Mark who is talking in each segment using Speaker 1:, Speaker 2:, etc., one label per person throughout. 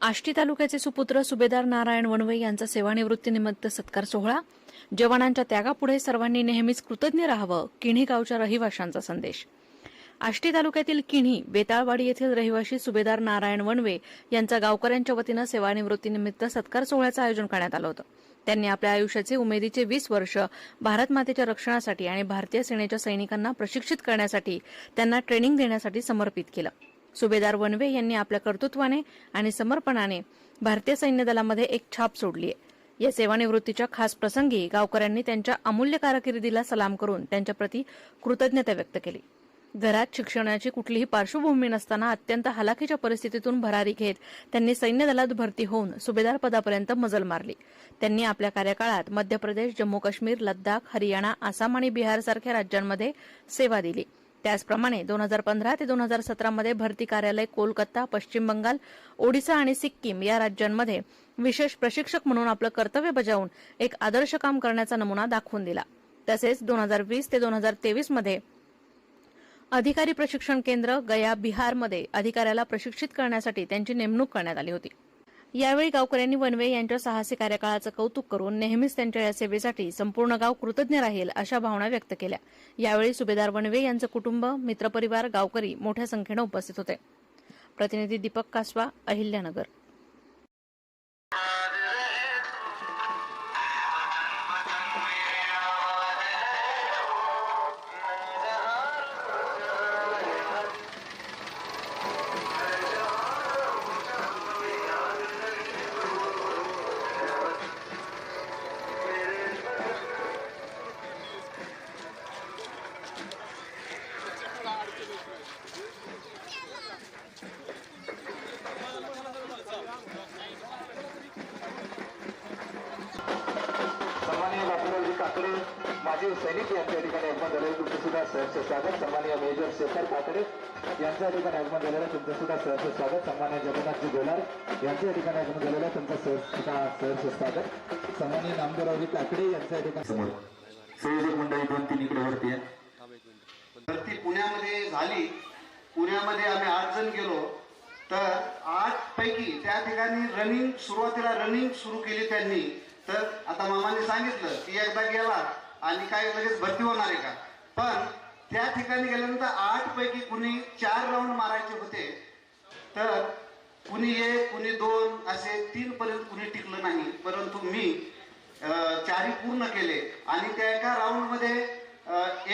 Speaker 1: आष्टी तालुक्याचे सुपुत्र सुभेदार नारायण वणवे यांचा सेवानिवृत्तीनिमित्त सत्कार सोहळा. जवानांच्या त्यागापुढे सर्वांनी नेहमीच कृतज्ञ राहावं किणी गावच्या रहिवाशांचा संदेश. आष्टी तालुक्यातील किणी बेताळवाडी येथील रहिवाशी सुभेदार नारायण वणवे यांचा गावकऱ्यांच्या वतीनं सेवानिवृत्तीनिमित्त सत्कार सोहळ्याचं आयोजन करण्यात आलं होतं. त्यांनी आपल्या आयुष्याचे उमेदीचे वीस वर्ष भारत मातेच्या रक्षणासाठी आणि भारतीय सेनेच्या सैनिकांना प्रशिक्षित करण्यासाठी त्यांना ट्रेनिंग देण्यासाठी समर्पित केलं. सुभेदार वनवे यांनी आपल्या कर्तृत्वाने आणि समर्पणाने भारतीय सैन्य दलामध्ये एक छाप सोडली आहे या सेवानिवृत्तीच्या खास प्रसंगी गावकऱ्यांनी त्यांच्या अमूल्य कारकिर्दीला सलाम करून त्यांच्याप्रती कृतज्ञता व्यक्त केली. घरात शिक्षणाची कुठलीही पार्श्वभूमी नसताना अत्यंत हलाखीच्या परिस्थितीतून भरारी घेत त्यांनी सैन्य दलात भरती होऊन सुभेदार पदापर्यंत मजल मारली. त्यांनी आपल्या कार्यकाळात मध्य प्रदेश जम्मू काश्मीर लद्दाख हरियाणा आसाम आणि बिहार सारख्या राज्यांमध्ये सेवा दिली. त्याचप्रमाणे दोन हजार पंधरा ते दोन हजार सतरामध्ये भरती कार्यालय कोलकाता पश्चिम बंगाल ओडिसा आणि सिक्कीम या राज्यांमध्ये विशेष प्रशिक्षक म्हणून आपलं कर्तव्य बजावून एक आदर्श काम करण्याचा नमुना दाखवून दिला. तसेच दोन हजार वीस ते दोन हजार तेवीसमध्ये अधिकारी प्रशिक्षण केंद्र गया बिहारमध्ये अधिकाऱ्याला प्रशिक्षित करण्यासाठी त्यांची नेमणूक करण्यात आली होती. यावेळी गावकऱ्यांनी वनवे यांच्या साहसी कार्यकाळाचं कौतुक करून नेहमीच त्यांच्या या सेवेसाठी संपूर्ण गाव कृतज्ञ राहील अशा भावना व्यक्त केल्या. यावेळी सुभेदार वनवे यांचं कुटुंब मित्रपरिवार गावकरी मोठ्या संख्येनं उपस्थित होते. प्रतिनिधी दीपक कासवा अहिल्यानगर.
Speaker 2: काकडे माजी सैनिक यांच्या ठिकाणी आगमन झालेलं तुमचं सुद्धा सहर्ष स्वागत. सन्मान्य मेजर शेखर काकडे यांच्या ठिकाणी आगमन झालेलं तुमचं सुद्धा सहर्ष स्वागत. सन्मान्य जगन्नाथजी गोलार यांच्या ठिकाणी आगमन झालेलं तुमचं सहर्ष सुद्धा सहर्ष स्वागत. सन्मान्य नामदेवरावजी काकडे यांच्या ठिकाणी
Speaker 3: संयोजक मंडळी दोन तीन इकडे वरती आहे
Speaker 4: भरती पुण्यामध्ये झाली. पुण्यामध्ये आम्ही आठ जण गेलो. तर आठ पैकी त्या ठिकाणी रनिंग सुरुवातीला रनिंग सुरू केली त्यांनी. तर आता मामाने सांगितलं की एकदा गेला आणि काय लगेच भरती होणार आहे का? पण त्या ठिकाणी गेल्यानंतर आठ पैकी कुणी चार राऊंड मारायचे होते. तर कुणी एक कुणी दोन असे तीन पर्यंत कुणी टिकलं नाही. परंतु मी चारी चारही पूर्ण केले. आणि त्या एका राऊंडमध्ये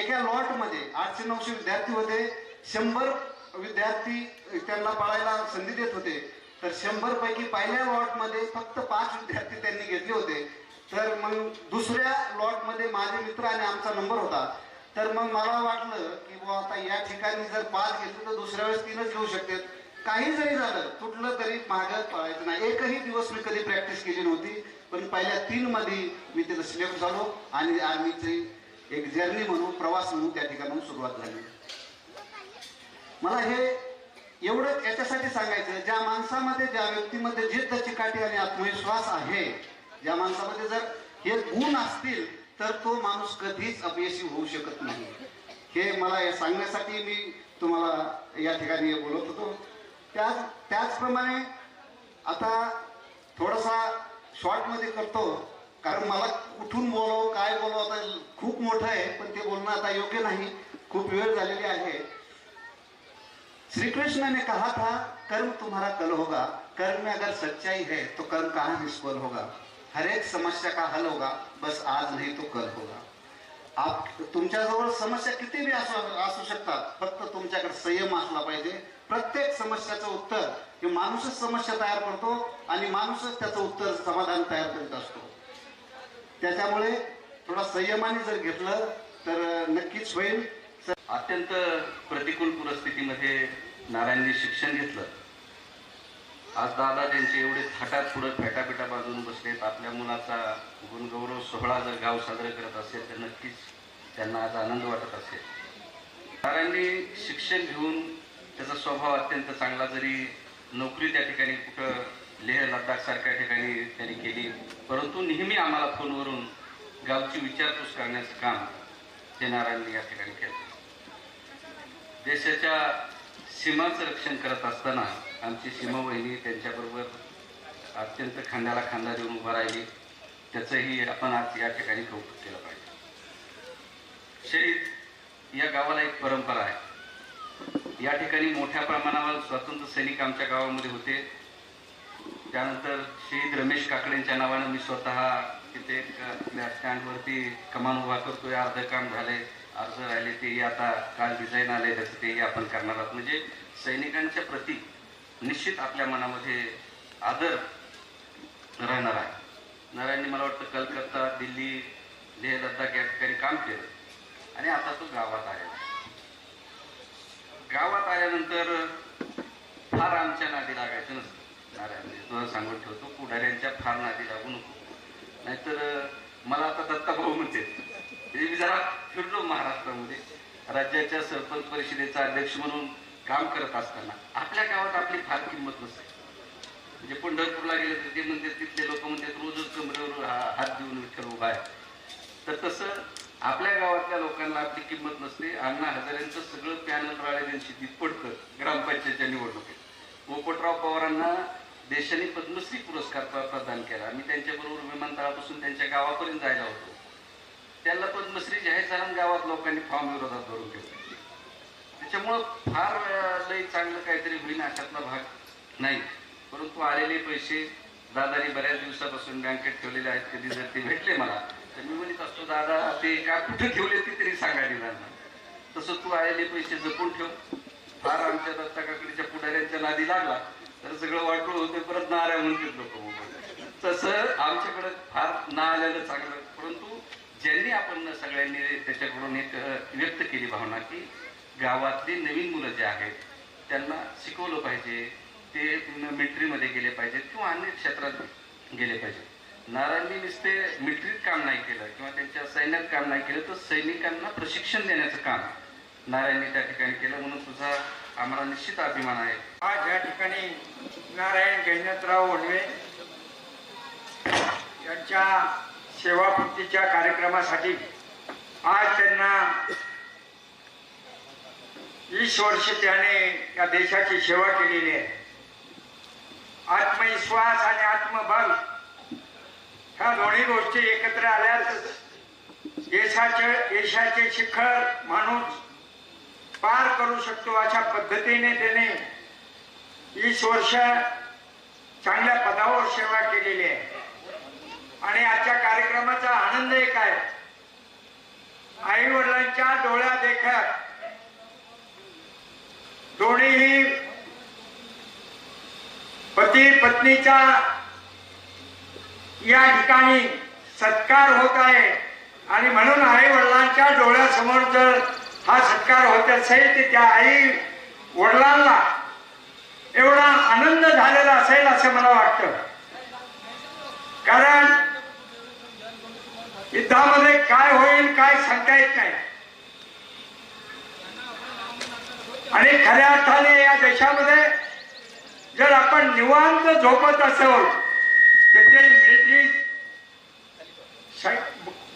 Speaker 4: एका लॉटमध्ये आठशे नऊशे विद्यार्थी होते. शंभर विद्यार्थी त्यांना पळायला संधी देत होते. तर शंभर पैकी पहिल्या लॉटमध्ये फक्त पाच विद्यार्थी त्यांनी घेतले होते. तर मग दुसऱ्या लॉटमध्ये माझे मित्र आणि आमचा नंबर होता. तर मग मला वाटलं की बुवा आता या ठिकाणी जर पाच घेतले तर दुसऱ्या वेळेस तीनच घेऊ शकते. काही जरी झालं तुटलं तरी मागं पळायचं नाही. एकही दिवस मी कधी प्रॅक्टिस केली नव्हती पण पहिल्या तीन मध्ये मी तिथं सिलेक्ट झालो आणि आर्मीची एक जर्नी म्हणून प्रवास म्हणून त्या ठिकाणाहून सुरुवात झाली. मला हे एवढं याच्यासाठी सांगायचं ज्या माणसामध्ये ज्या व्यक्तीमध्ये जिद्द चिकाटी आणि आत्मविश्वास आहे ज्या माणसामध्ये जर हे गुण असतील तर तो माणूस कधीच अपयशी होऊ शकत नाही. हे मला हे सांगण्यासाठी मी तुम्हाला या ठिकाणी बोलत होतो. त्याच त्याचप्रमाणे आता थोडासा शॉर्टमध्ये करतो कारण मला कुठून बोलावं काय बोलावं आता खूप मोठं आहे पण ते बोलणं आता योग्य नाही. खूप वेळ झालेली आहे. श्री कृष्ण ने कहा था कर्म तुम्हारा कल होगा। कर्म में अगर सच्चाई है तो कर्म कहाँ निष्फल होगा। हर एक समस्या का हल होगा बस आज नहीं तो कल होगा। आप तुमच्याजवळ समस्या किती बी असू असू शकतात फक्त तुमच्याकडे संयम असला पाहिजे. प्रत्येक समस्याचं उत्तर हे माणूसच समस्या तयार करतो आणि माणूसच त्याचं उत्तर समाधान तयार करीत असतो. त्याच्यामुळे थोडा संयमाने जर घेतलं तर नक्कीच होईल.
Speaker 5: अत्यंत प्रतिकूल परिस्थितीमध्ये नारायणनी शिक्षण घेतलं. आज दादा त्यांचे एवढे थाटात पुढं फेटापिटा बाजून बसलेत. आपल्या मुलाचा गुणगौरव सोहळा जर गाव साजरा करत असेल तर नक्कीच त्यांना आज आनंद वाटत असेल. नारायणनी शिक्षण घेऊन त्याचा स्वभाव अत्यंत चांगला जरी नोकरी त्या ठिकाणी कुठं लेह लडाखसारख्या ठिकाणी त्यांनी केली परंतु नेहमी आम्हाला फोनवरून गावची विचारपूस करण्याचं काम ते नारायणने या ठिकाणी केलं. देशाच्या सीमांचं रक्षण करत असताना आमची सीमा वहिनी त्यांच्याबरोबर अत्यंत खांद्याला खांदा देऊन उभा राहिली. त्याचंही आपण आज या ठिकाणी कौतुक केलं पाहिजे. शहीद या गावाला एक परंपरा आहे. या ठिकाणी मोठ्या प्रमाणावर स्वातंत्र्य सैनिक आमच्या गावामध्ये होते. त्यानंतर शहीद रमेश काकडेंच्या नावानं मी स्वतः तिथे एक आपल्या स्टँडवरती कमान उभा करतोय. अर्ध काम झाले अर्ज राहिले तेही आता काल डिझाईन आले त्याचं तेही आपण करणार आहोत. म्हणजे सैनिकांच्या प्रती निश्चित आपल्या मनामध्ये आदर राहणार आहे. नारायणने मला वाटतं कलकत्ता दिल्ली लेह लद्दाख या ठिकाणी काम केलं. आणि आता तो गावात आलेला आहे. गावात आल्यानंतर फार आमच्या नादी लागायचं नसतं. नारायण तुला सांगून ठेवतो पुढाऱ्यांच्या फार नादी लागू नको. नाहीतर मला आता दत्ता भाऊ म्हणते म्हणजे मी जरा फिरलो महाराष्ट्रामध्ये. राज्याच्या सरपंच परिषदेचा अध्यक्ष म्हणून काम करत असताना. आपल्या गावात आपली फार किंमत नसते. म्हणजे पंढरपूरला गेले तर ते म्हणते तिथले लोक म्हणतात रोजच कमरेवर हात देऊन विठ्ठल उभा आहे. तर तसं आपल्या गावातल्या लोकांना आपली किंमत नसते. अण्णा हजारेंचं सगळं पॅनल राळेंशी दिप्पडकर पडतं ग्रामपंचायतच्या निवडणुकीत. पोपटराव पवारांना देशाने पद्मश्री पुरस्कार प्रदान केला. मी त्यांच्याबरोबर विमानतळापासून त्यांच्या गावापर्यंत जायला होतो. त्यांना पद्मश्री जाहीर झाला आणि गावात लोकांनी फॉर्म विरोधात भरून ठेवले त्याच्यामुळं फार लय चांगलं काहीतरी होईल अशातला भाग नाही. परंतु आलेले पैसे दादानी बऱ्याच दिवसापासून बँकेत ठेवलेले आहेत. कधी जर ते भेटले मला तर मी म्हणत असतो दादा ते का कुठे ठेवले ते तरी सांगायला ना तसं तू आलेले पैसे जपून ठेव. फार आमच्या दत्ता काकडीच्या पुढाऱ्यांच्या नादी लागला तर सगळं वाटलं होतं परत नाऱ्या म्हणतात लोक तसं आमच्याकडे फार ना आलेलं चांगलं ज्यांनी आपण सगळ्यांनी त्याच्याकडून एक व्यक्त केली भावना की गावातली नवीन मुलं जे आहेत त्यांना शिकवलं पाहिजे ते मिलिटरीमध्ये गेले पाहिजेत किंवा अन्य क्षेत्रात गेले पाहिजेत. नारायणनी नुसते मिलिटरीत काम नाही केलं किंवा त्यांच्या सैन्यात काम नाही केलं तर सैनिकांना प्रशिक्षण देण्याचं काम नारायणनी त्या ठिकाणी केलं म्हणून तुझा आम्हाला निश्चित अभिमान आहे.
Speaker 6: आज या ठिकाणी नारायण गैनतराव ओढवे यांच्या सेवापूर्तीच्या कार्यक्रमासाठी आज त्यांना वीस वर्ष त्याने या देशाची सेवा केलेली आहे. आत्मविश्वास आणि आत्मबल ह्या दोन्ही गोष्टी एकत्र आल्या देशाचे देशाचे शिखर माणूस पार करू शकतो अशा पद्धतीने त्याने वीस वर्ष चांगल्या पदावर सेवा केलेली आहे. जन्माचा आनंद एक आहे. आई वडिलांच्या डोळ्या देखत दोन्हीही पती पत्नीचा या ठिकाणी सत्कार होत आहे. आणि म्हणून आई वडिलांच्या डोळ्यासमोर जर हा सत्कार होत असेल तर त्या आई वडिलांना एवढा आनंद झालेला असेल असं मला वाटतं. कारण युद्धामध्ये काय होईल काय सांगता येत नाही. आणि खऱ्या अर्थाने या देशामध्ये जर आपण निवांत झोपत असेल तर ते मिलिटरी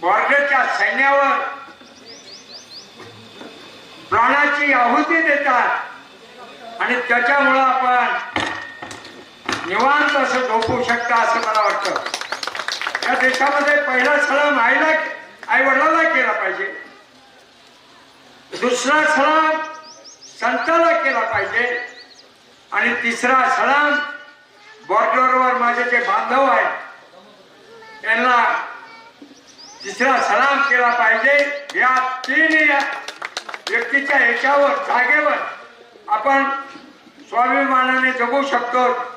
Speaker 6: बॉर्डरच्या सैन्यावर प्राणाची आहुती देतात. आणि त्याच्यामुळं आपण निवांत असं झोपू शकता असं मला वाटतं. या देशामध्ये पहिला सलाम आईला आई वडिलांना केला पाहिजे. दुसरा सलाम संताला केला पाहिजे. आणि तिसरा सलाम बॉर्डरवर माझे जे बांधव आहेत त्यांना तिसरा सलाम केला पाहिजे. या तीन व्यक्तीच्या ह्याच्यावर जागेवर आपण स्वाभिमानाने जगू शकतो.